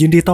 ยินดีต้อน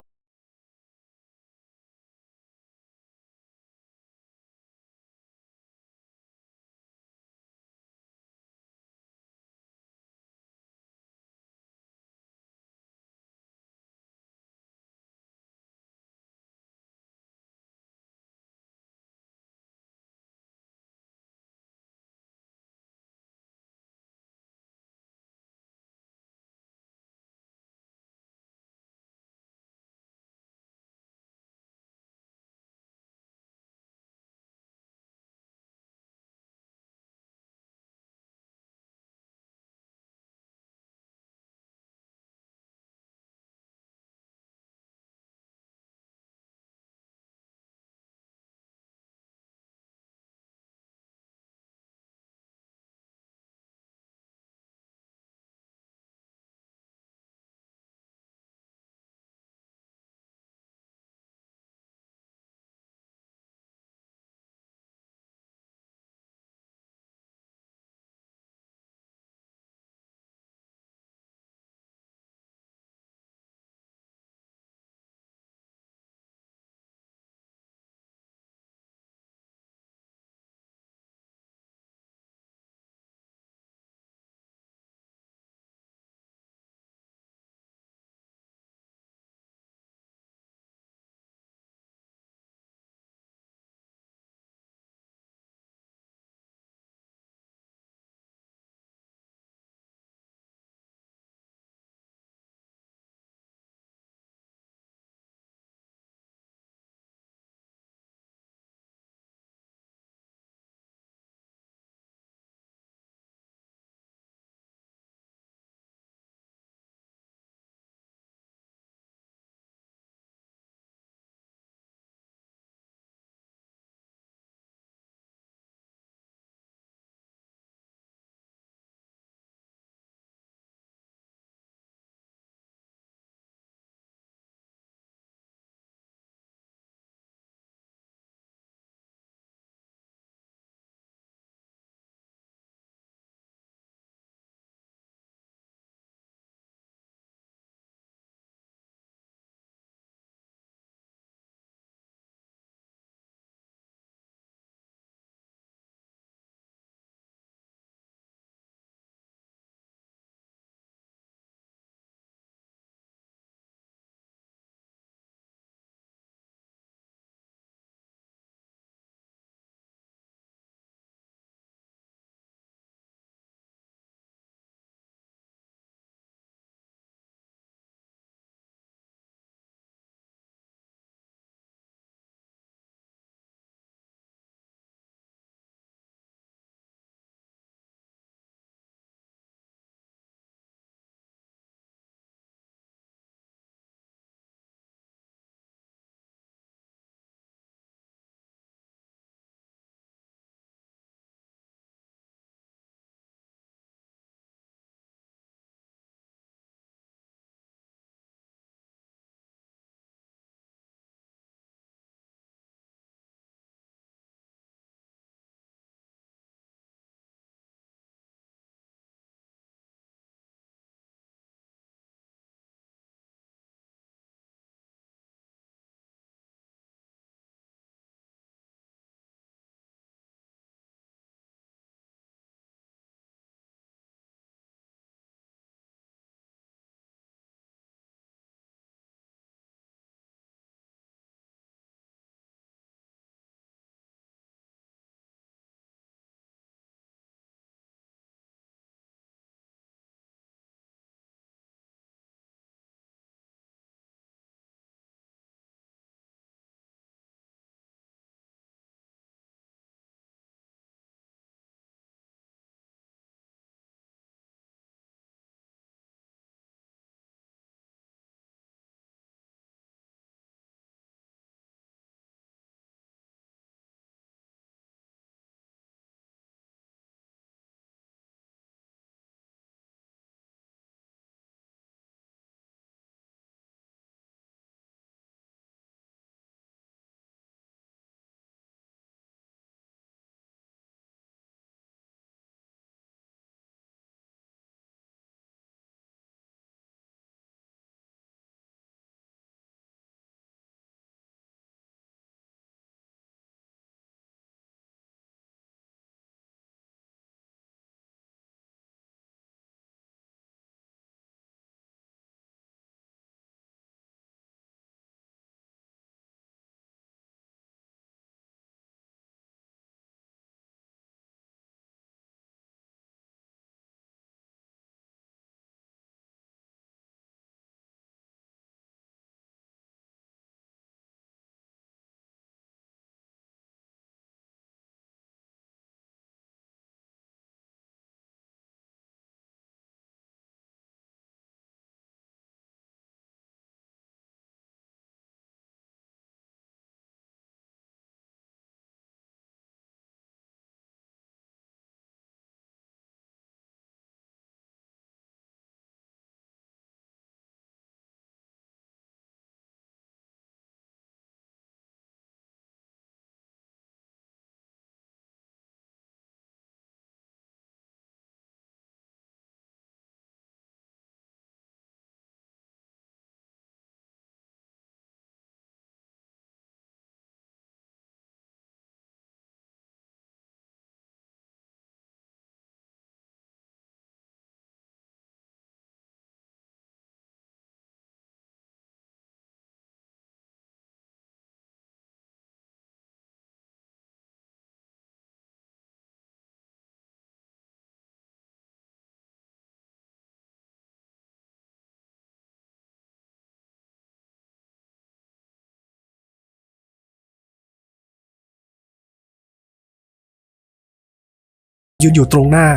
ยืนอยู่ตรงหน้า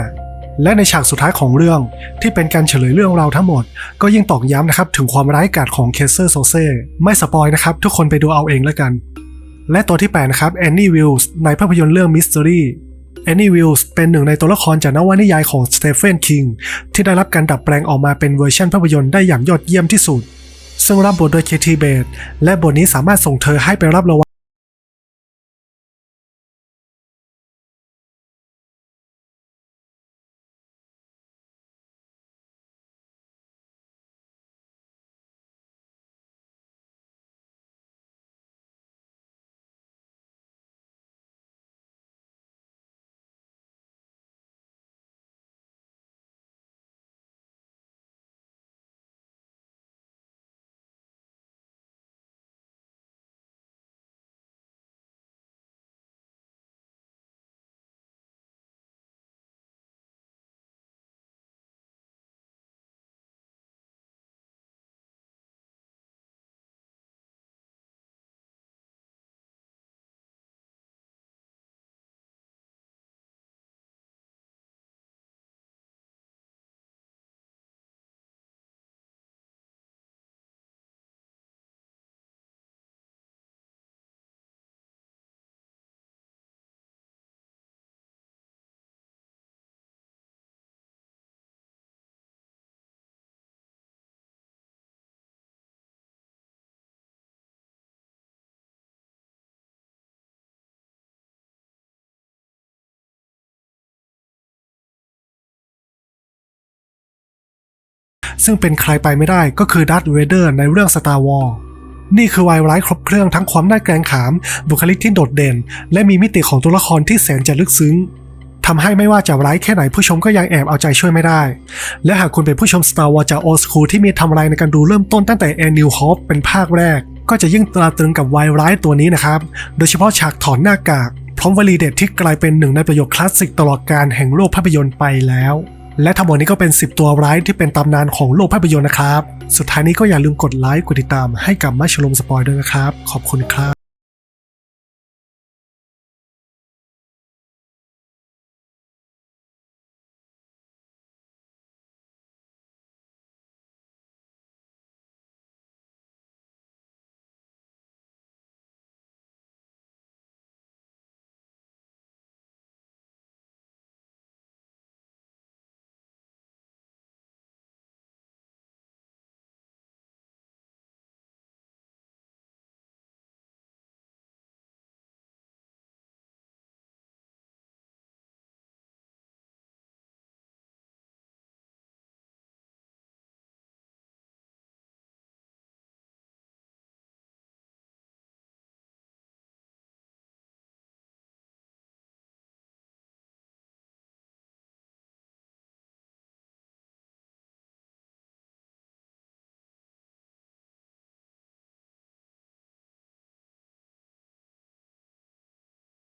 และในฉากสุดท้ายของเรื่องที่เป็นการเฉลยเรื่องราวทั้งหมด ก็ยิ่งตอกย้ำนะครับถึงความร้ายกาจของเคเซอร์โซเซ่ไม่สปอยนะครับทุกคนไปดูเอาเองแล้วกัน และตัวที่ 8 นะครับแอนนี่วิลส์ในภาพยนตร์เรื่อง Mystery แอนนี่วิลส์เป็นหนึ่งในตัวละครจากนวนิยายของสเตเฟนคิงที่ได้รับการดัดแปลงออกมาเป็นเวอร์ชันภาพยนตร์ได้อย่างยอดเยี่ยมที่สุดซึ่งรับบทโดยเคทีเบตและบทนี้สามารถส่งเธอให้ไปรับรางวัล ซึ่งเป็นใครไปไม่ได้ก็คือดัตเวเดอร์ในเรื่อง Star Wars นี่คือวายร้ายครบเครื่องทั้งความน่าแกรงขาม บุคลิกที่โดดเด่น และมีมิติของตัวละครที่แสนจะลึกซึ้งทำให้ไม่ว่าจะร้ายแค่ไหนผู้ชมก็ยังแอบเอาใจช่วยไม่ได้ และหากคุณเป็นผู้ชม Star Wars จาก Old School ที่มีทำลายในการดูเริ่มต้นตั้งแต่ A New Hope เป็นภาคแรก ก็จะยิ่งตราตรึงกับวายร้ายตัวนี้นะครับ โดยเฉพาะฉากถอนหน้ากาก พร้อมวลีเด็ดที่กลายเป็นหนึ่งในประโยคคลาสสิกตลอดการแห่งโลกภาพยนตร์ไปแล้ว และทั้งหมดนี้ก็เป็น 10 ตัวร้ายที่เป็นตำนานของโลกภาพยนตร์นะครับ สุดท้ายนี้ก็อย่าลืมกดไลค์กดติดตามให้กับมัชลมสปอยด้วยนะครับ ขอบคุณครับ